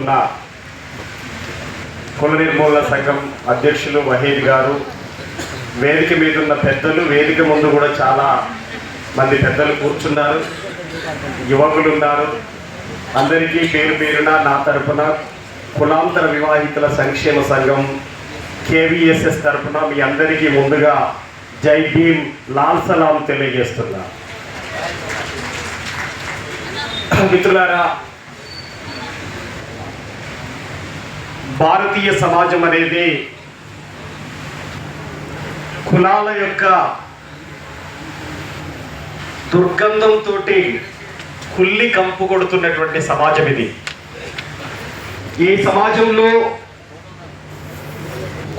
ఉన్న కుల నిర్మూలన సంఘం అధ్యక్షులు వహీద్ గారు వేదిక మీద ఉన్న పెద్దలు వేదిక ముందు కూడా చాలా మంది పెద్దలు కూర్చున్నారు యువకులు ఉన్నారు. అందరికీ పేరు పేరున నా తరపున కులాంతర వివాహితుల సంక్షేమ సంఘం కేవీఎస్ఎస్ తరపున మీ అందరికీ ముందుగా జై భీమ్ లాల్ సలాం తెలియజేస్తున్నా. మిత్రులారా భారతీయ సమాజం అనేది కులాల యొక్క దుర్గంధంతో కుల్లి కంపు కొడుతున్నటువంటి సమాజం ఇది. ఈ సమాజంలో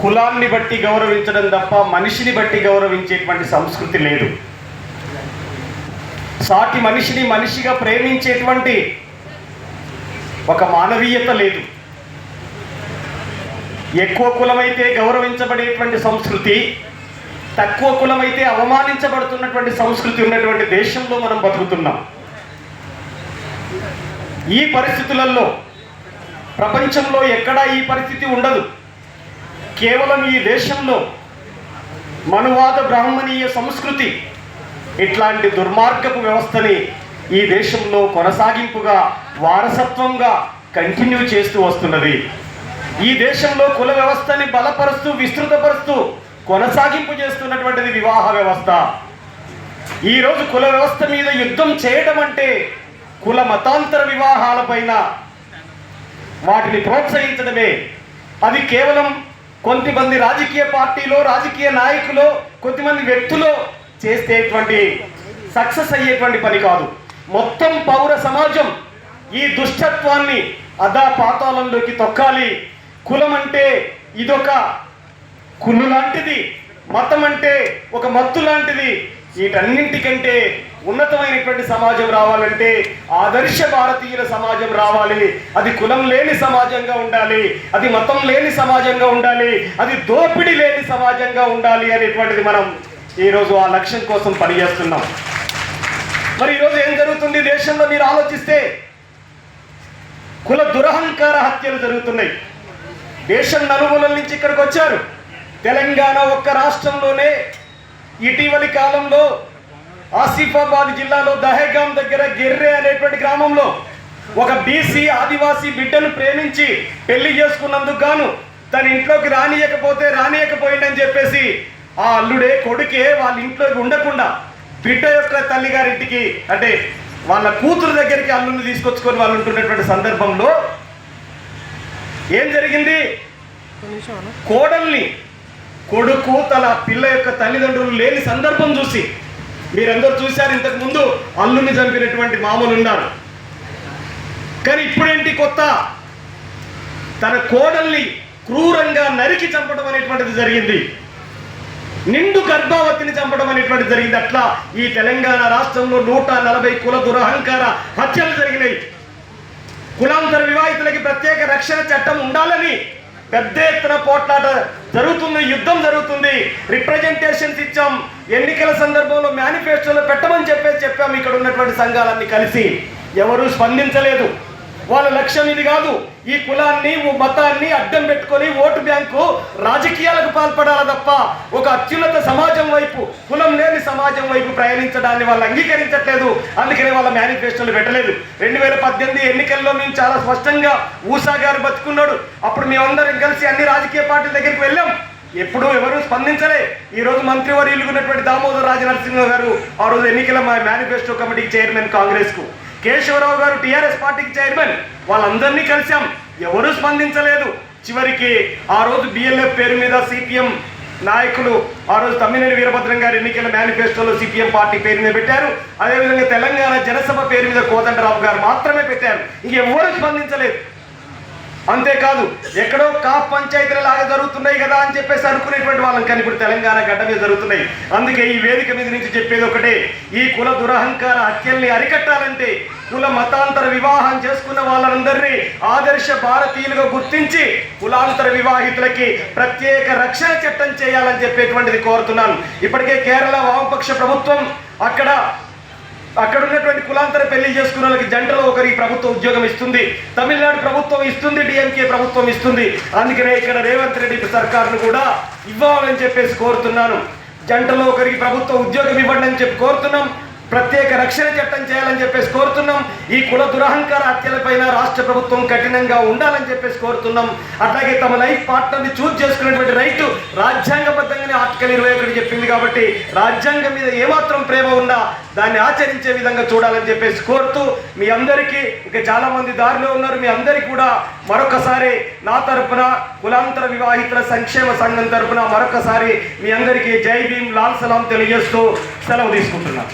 కులాన్ని బట్టి గౌరవించడం తప్ప మనిషిని బట్టి గౌరవించేటువంటి సంస్కృతి లేదు. సాటి మనిషిని మనిషిగా ప్రేమించేటువంటి ఒక మానవీయత లేదు. ఎక్కువ కులమైతే గౌరవించబడేటువంటి సంస్కృతి తక్కువ కులమైతే అవమానించబడుతున్నటువంటి సంస్కృతి ఉన్నటువంటి దేశంలో మనం బతుకుతున్నాం. ఈ పరిస్థితులలో ప్రపంచంలో ఎక్కడా ఈ పరిస్థితి ఉండదు. కేవలం ఈ దేశంలో మనువాద బ్రాహ్మణీయ సంస్కృతి ఇట్లాంటి దుర్మార్గపు వ్యవస్థని ఈ దేశంలో కొనసాగింపుగా వారసత్వంగా కంటిన్యూ చేస్తూ వస్తున్నది. ఈ దేశంలో కుల వ్యవస్థని బలపరుస్తూ విస్తృతపరుస్తూ కొనసాగింపు చేస్తున్నటువంటిది వివాహ వ్యవస్థ. ఈరోజు కుల వ్యవస్థ మీద యుద్ధం చేయడం అంటే కుల మతాంతర వివాహాలపైన వాటిని ప్రోత్సహించడమే. అది కేవలం కొంతమంది రాజకీయ పార్టీలో రాజకీయ నాయకులు కొంతమంది వ్యక్తులు చేసేటువంటి సక్సెస్ అయ్యేటువంటి పని కాదు. మొత్తం పౌర సమాజం ఈ దుష్టత్వాన్ని అదా పాతాళంలోకి తొక్కాలి. కులం అంటే ఇదొక కుళ్ళు లాంటిది మతం అంటే ఒక మత్తు లాంటిది. వీటన్నింటికంటే ఉన్నతమైనటువంటి సమాజం రావాలంటే ఆదర్శ భారతీయుల సమాజం రావాలి. అది కులం లేని సమాజంగా ఉండాలి. అది మతం లేని సమాజంగా ఉండాలి. అది దోపిడీ లేని సమాజంగా ఉండాలి అనేటువంటిది మనం ఈరోజు ఆ లక్ష్యం కోసం పనిచేస్తున్నాం. మరి ఈరోజు ఏం జరుగుతుంది? దేశంలో మీరు ఆలోచిస్తే కుల దురహంకార హత్యలు జరుగుతున్నాయి. దేశం నలుమూలల నుంచి ఇక్కడికి వచ్చారు. తెలంగాణ ఒక్క రాష్ట్రంలోనే ఇటీవలి కాలంలో ఆసిఫాబాద్ జిల్లాలో దహేగాం దగ్గర గెర్రె అనేటువంటి గ్రామంలో ఒక బీసీ ఆదివాసీ బిడ్డను ప్రేమించి పెళ్ళి చేసుకున్నందుకు గాను తన ఇంట్లోకి రానియకపోతే రానియకపోయిందని చెప్పేసి ఆ అల్లుడే కొడుకే వాళ్ళ ఇంట్లోకి ఉండకుండా బిడ్డ యొక్క తల్లిగారింటికి అంటే వాళ్ళ కూతురు దగ్గరికి అల్లుని తీసుకొచ్చుకొని వాళ్ళు ఉంటున్నటువంటి సందర్భంలో ఏం జరిగింది? కోడల్ని కొడుకు తన పిల్ల యొక్క తల్లిదండ్రులు లేని సందర్భం చూసి మీరందరూ చూశారు ఇంతకు ముందు అల్లుని చంపినటువంటి మామూలు ఉన్నారు కానీ ఇప్పుడేంటి కొత్త? తన కోడల్ని క్రూరంగా నరికి చంపడం అనేటువంటిది జరిగింది. నిండు గర్భావతిని చంపడం అనేటువంటిది జరిగింది. అట్లా ఈ తెలంగాణ రాష్ట్రంలో నూట నలభై కుల దురహంకార హత్యలు జరిగినాయి. కులాంతర వివాహితులకి ప్రత్యేక రక్షణ చట్టం ఉండాలని పెద్ద ఎత్తున పోట్లాట జరుగుతుంది యుద్ధం జరుగుతుంది. రిప్రజెంటేషన్స్ ఇచ్చాం. ఎన్నికల సందర్భంలో మేనిఫెస్టోలో పెట్టమని చెప్పేసి చెప్పాం. ఇక్కడ ఉన్నటువంటి సంఘాలన్నీ కలిసి. ఎవరూ స్పందించలేదు. వాళ్ళ లక్ష్యం ఇది కాదు. ఈ కులాన్ని ఓ మతాన్ని అడ్డం పెట్టుకొని ఓటు బ్యాంకు రాజకీయాలకు పాల్పడాలి తప్ప ఒక అత్యున్నత సమాజం వైపు కులం లేని సమాజం వైపు ప్రయాణించడాన్ని వాళ్ళు అంగీకరించట్లేదు. అందుకనే వాళ్ళ మేనిఫెస్టోలు పెట్టలేదు. రెండు వేల పద్దెనిమిది ఎన్నికల్లో మేము చాలా స్పష్టంగా ఊసా గారు బతుకున్నాడు. అప్పుడు మేమందరం కలిసి అన్ని రాజకీయ పార్టీల దగ్గరికి వెళ్ళాం. ఎప్పుడూ ఎవరు స్పందించలే. ఈ రోజు మంత్రివర్యులు ఉన్నటువంటి దామోదర్ రాజ నరసింహ గారు ఆ రోజు ఎన్నికల మా మేనిఫెస్టో కమిటీకి చైర్మన్ కాంగ్రెస్కు కేశవరావు గారు టీఆర్ఎస్ పార్టీకి చైర్మన్. వాళ్ళందరినీ కలిశాం. ఎవరూ స్పందించలేదు. చివరికి ఆ రోజు బిఎల్ఎఫ్ పేరు మీద సిపిఎం నాయకులు ఆ రోజు తమ్మినేని వీరభద్రం గారి ఎన్నికల మేనిఫెస్టోలో సిపిఎం పార్టీ పేరు మీద పెట్టారు. అదేవిధంగా తెలంగాణ జనసభ పేరు మీద కోదండరావు గారు మాత్రమే పెట్టారు. ఇంకెవ్వరూ స్పందించలేదు. అంతేకాదు ఎక్కడో కాప్ పంచాయతీలు లాగా జరుగుతున్నాయి కదా అని చెప్పేసి అనుకునేటువంటి వాళ్ళం కానీ ఇప్పుడు తెలంగాణ గడ్డ మీద జరుగుతున్నాయి. అందుకే ఈ వేదిక మీద నుంచి చెప్పేది ఒకటే ఈ కుల దురహంకార హత్యల్ని అరికట్టాలంటే కుల మతాంతర వివాహం చేసుకున్న వాళ్ళందరినీ ఆదర్శ భారతీయులుగా గుర్తించి కులాంతర వివాహితులకి ప్రత్యేక రక్షణ చట్టం చేయాలని చెప్పేటువంటిది కోరుతున్నాను. ఇప్పటికే కేరళ వామపక్ష ప్రభుత్వం అక్కడ అక్కడ ఉన్నటువంటి కులాంతర పెళ్ళి చేసుకున్న వాళ్ళకి జంటలో ఒకరికి ప్రభుత్వ ఉద్యోగం ఇస్తుంది. తమిళనాడు ప్రభుత్వం ఇస్తుంది డిఎంకే ప్రభుత్వం ఇస్తుంది. అందుకనే ఇక్కడ రేవంత్ రెడ్డి సర్కార్ను కూడా ఇవ్వాలని చెప్పేసి కోరుతున్నాను. జంటలో ఒకరికి ప్రభుత్వ ఉద్యోగం ఇవ్వండి అని చెప్పి కోరుతున్నాం. ప్రత్యేక రక్షణ చట్టం చేయాలని చెప్పేసి కోరుతున్నాం. ఈ కుల దురహంకార హత్యలపైన రాష్ట్ర ప్రభుత్వం కఠినంగా ఉండాలని చెప్పేసి కోరుతున్నాం. అట్లాగే తమ లైఫ్ పార్ట్నర్ని చూజ్ చేసుకునేటువంటి రైట్ రాజ్యాంగబద్ధంగానే ఆర్టికల్ ఇరవై ఒకటి చెప్పింది కాబట్టి రాజ్యాంగం మీద ఏమాత్రం ప్రేమ ఉన్నా దాన్ని ఆచరించే విధంగా చూడాలని చెప్పేసి కోరుతూ మీ అందరికీ ఇంకా చాలామంది దారిలో ఉన్నారు మీ అందరికీ కూడా మరొకసారి నా తరపున కులాంతర వివాహితుల సంక్షేమ సంఘం తరపున మరొకసారి మీ అందరికీ జై భీమ్ లాల్ సలాం తెలియజేస్తూ సెలవు తీసుకుంటున్నాను.